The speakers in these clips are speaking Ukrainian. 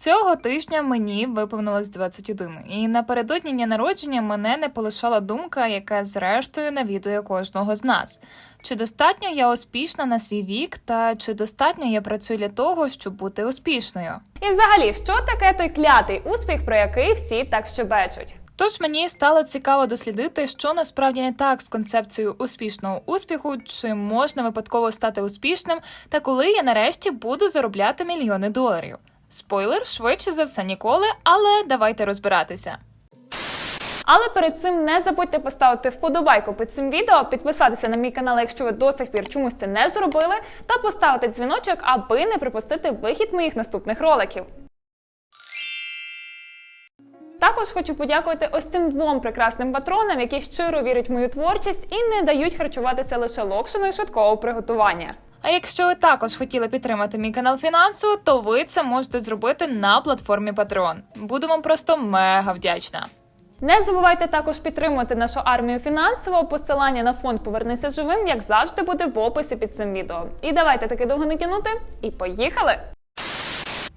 Цього тижня мені виповнилось 21, і напередодні дня народження мене не полишала думка, яка зрештою навідує кожного з нас. Чи достатньо я успішна на свій вік, та чи достатньо я працюю для того, щоб бути успішною? І взагалі, що таке той клятий успіх, про який всі так щебечуть? Тож мені стало цікаво дослідити, що насправді не так з концепцією успішного успіху, чи можна випадково стати успішним, та коли я нарешті буду заробляти мільйони доларів. Спойлер, швидше за все ніколи, але давайте розбиратися. Але перед цим не забудьте поставити вподобайку під цим відео, підписатися на мій канал, якщо ви до сих пір чомусь це не зробили, та поставити дзвіночок, аби не пропустити вихід моїх наступних роликів. Також хочу подякувати ось цим двом прекрасним патронам, які щиро вірять в мою творчість і не дають харчуватися лише локшиною швидкого приготування. А якщо ви також хотіли підтримати мій канал фінансово, то ви це можете зробити на платформі Patreon. Буду вам просто мега вдячна. Не забувайте також підтримувати нашу армію фінансово. Посилання на фонд Повернися живим, як завжди, буде в описі під цим відео. І давайте таки довго не тянути. І поїхали!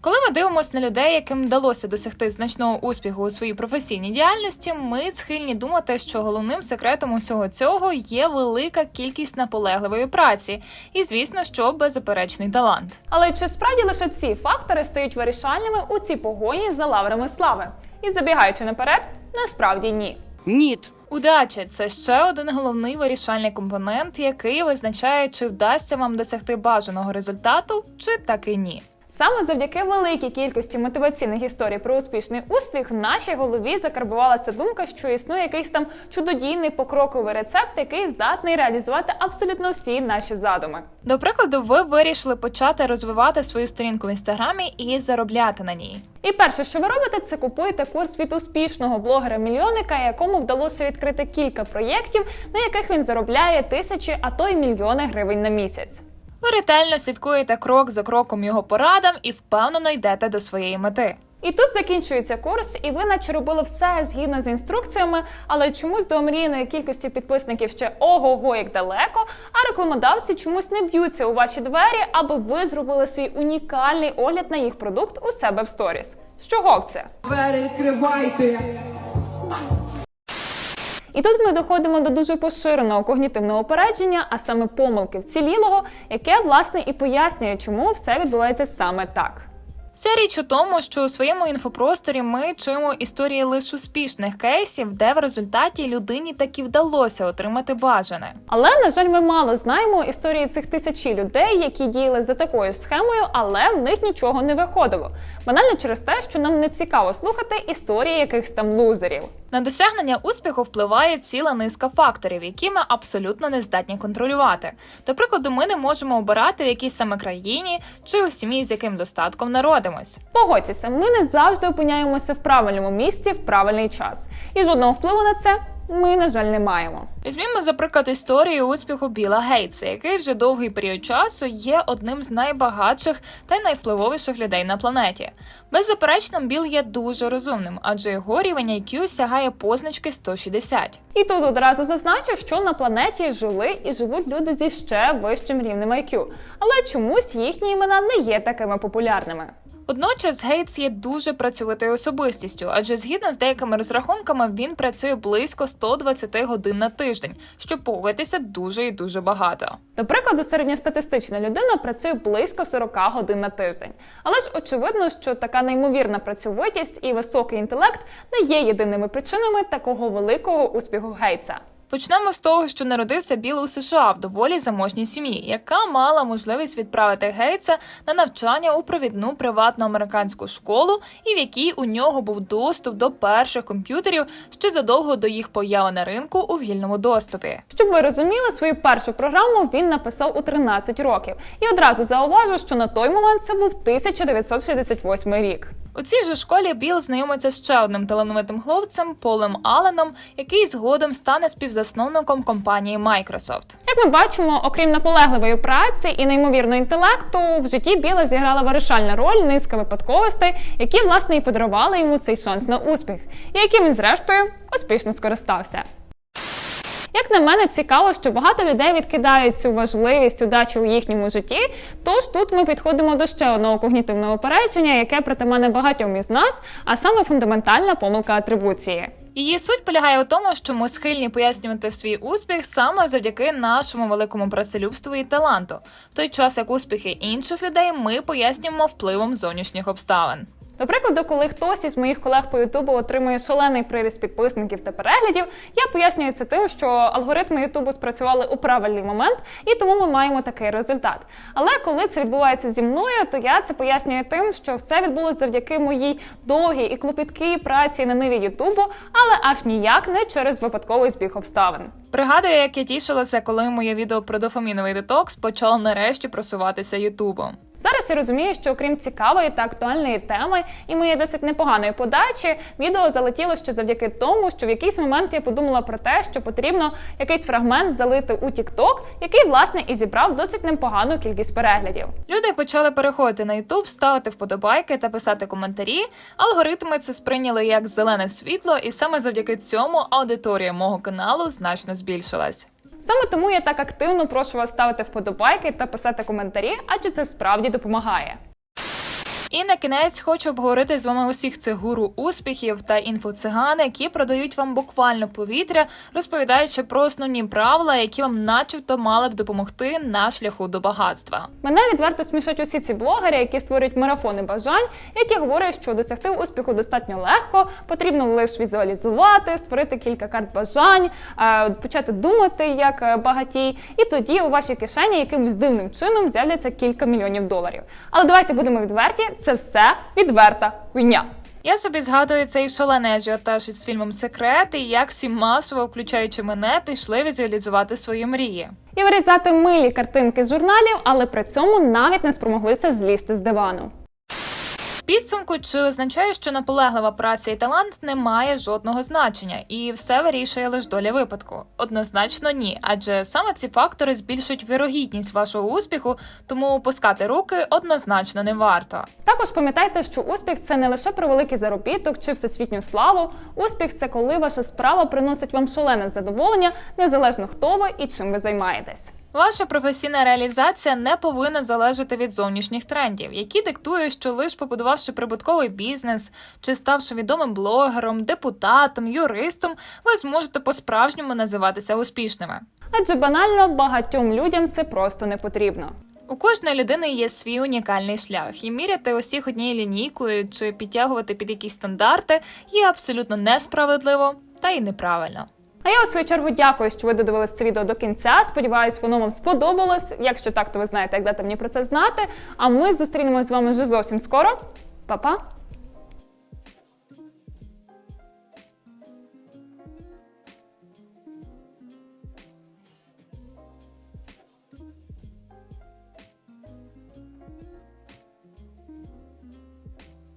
Коли ми дивимося на людей, яким вдалося досягти значного успіху у своїй професійній діяльності, ми схильні думати, що головним секретом усього цього є велика кількість наполегливої праці, і звісно, що беззаперечний талант. Але чи справді лише ці фактори стають вирішальними у цій погоні за лаврами слави? І забігаючи наперед, насправді ні. Ніт. Удача це ще один головний вирішальний компонент, який визначає, чи вдасться вам досягти бажаного результату, чи таки ні. Саме завдяки великій кількості мотиваційних історій про успішний успіх в нашій голові закарбувалася думка, що існує якийсь там чудодійний покроковий рецепт, який здатний реалізувати абсолютно всі наші задуми. До прикладу, ви вирішили почати розвивати свою сторінку в інстаграмі і заробляти на ній. І перше, що ви робите, це купуєте курс від успішного блогера-мільйонника, якому вдалося відкрити кілька проєктів, на яких він заробляє тисячі, а то й мільйони гривень на місяць. Ви ретельно слідкуєте крок за кроком його порадам і впевнено йдете до своєї мети. І тут закінчується курс, і ви наче робили все згідно з інструкціями, але чомусь до омріяної кількості підписників ще ого-го як далеко, а рекламодавці чомусь не б'ються у ваші двері, аби ви зробили свій унікальний огляд на їх продукт у себе в сторіс. З чого б це? Двері відкривайте! І тут ми доходимо до дуже поширеного когнітивного опередження, а саме помилки вцілілого, яке власне і пояснює, чому все відбувається саме так. Вся річ у тому, що у своєму інфопросторі ми чуємо історії лише успішних кейсів, де в результаті людині таки вдалося отримати бажане. Але на жаль, ми мало знаємо історії цих тисячі людей, які діяли за такою схемою, але в них нічого не виходило. Банально через те, що нам не цікаво слухати історії якихось там лузерів. На досягнення успіху впливає ціла низка факторів, які ми абсолютно не здатні контролювати. До прикладу, ми не можемо обирати в якій саме країні чи у сім'ї з яким достатком народимось. Погодьтеся, ми не завжди опиняємося в правильному місці в правильний час, і жодного впливу на це ми, на жаль, не маємо. Візьмімо, за приклад, історію успіху Біла Гейтса, який вже довгий період часу є одним з найбагатших та найвпливовіших людей на планеті. Беззаперечно, Біл є дуже розумним, адже його рівень IQ сягає позначки 160. І тут одразу зазначу, що на планеті жили і живуть люди зі ще вищим рівнем IQ, але чомусь їхні імена не є такими популярними. Водночас Гейтс є дуже працьовитою особистістю, адже згідно з деякими розрахунками він працює близько 120 годин на тиждень, що повитися дуже і дуже багато. До прикладу, середньостатистична людина працює близько 40 годин на тиждень. Але ж очевидно, що така неймовірна працьовитість і високий інтелект не є єдиними причинами такого великого успіху Гейтса. Почнемо з того, що народився Біл у США в доволі заможній сім'ї, яка мала можливість відправити Гейтса на навчання у провідну приватну американську школу, і в якій у нього був доступ до перших комп'ютерів ще задовго до їх появи на ринку у вільному доступі. Щоб ви розуміли, свою першу програму він написав у 13 років. І одразу зауважу, що на той момент це був 1968 рік. У цій же школі Біл знайомиться з ще одним талановитим хлопцем Полем Алленом, який згодом стане співзасновником компанії Microsoft. Як ми бачимо, окрім наполегливої праці і неймовірного інтелекту, в житті Біла зіграла вирішальна роль низка випадковостей, які власне і подарували йому цей шанс на успіх, і яким він зрештою успішно скористався. Як на мене, цікаво, що багато людей відкидають цю важливість удачі у їхньому житті. Тож тут ми підходимо до ще одного когнітивного опередження, яке притаманне багатьом із нас, а саме фундаментальна помилка атрибуції. Її суть полягає у тому, що ми схильні пояснювати свій успіх саме завдяки нашому великому працелюбству і таланту, в той час як успіхи інших людей ми пояснюємо впливом зовнішніх обставин. До прикладу, коли хтось із моїх колег по Ютубу отримує шалений приріст підписників та переглядів, я пояснюю це тим, що алгоритми Ютубу спрацювали у правильний момент, і тому ми маємо такий результат. Але коли це відбувається зі мною, то я це пояснюю тим, що все відбулося завдяки моїй довгій і клопіткій праці на ниві Ютубу, але аж ніяк не через випадковий збіг обставин. Пригадую, як я тішилася, коли моє відео про дофаміновий детокс почало нарешті просуватися Ютубом. Зараз я розумію, що окрім цікавої та актуальної теми і моєї досить непоганої подачі, відео залетіло ще завдяки тому, що в якийсь момент я подумала про те, що потрібно якийсь фрагмент залити у TikTok, який власне і зібрав досить непогану кількість переглядів. Люди почали переходити на Ютуб, ставити вподобайки та писати коментарі. Алгоритми це сприйняли як зелене світло, і саме завдяки цьому аудиторія мого каналу значно збільшилась. Саме тому я так активно прошу вас ставити вподобайки та писати коментарі, адже це справді допомагає. І на кінець хочу обговорити з вами усіх цих гуру успіхів та інфоциган, які продають вам буквально повітря, розповідаючи про основні правила, які вам, начебто, мали б допомогти на шляху до багатства. Мене відверто смішать усі ці блогери, які створюють марафони бажань, які говорять, що досягти успіху достатньо легко, потрібно лише візуалізувати, створити кілька карт бажань, е, почати думати як е, багатій, і тоді у вашій кишені якимось дивним чином з'являться кілька мільйонів доларів. Але давайте будемо відверті, це все відверта хуйня. Я собі згадую цей шалений ажіотаж із фільмом Секрет і як всі масово, включаючи мене, пішли візуалізувати свої мрії. І вирізати милі картинки з журналів, але при цьому навіть не спромоглися злізти з дивану. Підсумку чи означає, що наполеглива праця і талант не має жодного значення, і все вирішує лише доля випадку? Однозначно ні, адже саме ці фактори збільшують вірогідність вашого успіху, тому опускати руки однозначно не варто. Також пам'ятайте, що успіх це не лише про великий заробіток чи всесвітню славу. Успіх це коли ваша справа приносить вам шалене задоволення, незалежно хто ви і чим ви займаєтесь. Ваша професійна реалізація не повинна залежати від зовнішніх трендів, які диктують, що лише побудувавши прибутковий бізнес чи ставши відомим блогером, депутатом, юристом, ви зможете по-справжньому називатися успішними. Адже банально багатьом людям це просто не потрібно. У кожної людини є свій унікальний шлях, і міряти усіх однією лінійкою чи підтягувати під якісь стандарти є абсолютно несправедливо та й неправильно. А я у свою чергу дякую, що ви додивились це відео до кінця. Сподіваюсь, воно вам сподобалось. Якщо так, то ви знаєте, як дати мені про це знати. А ми зустрінемось з вами вже зовсім скоро. Па-па!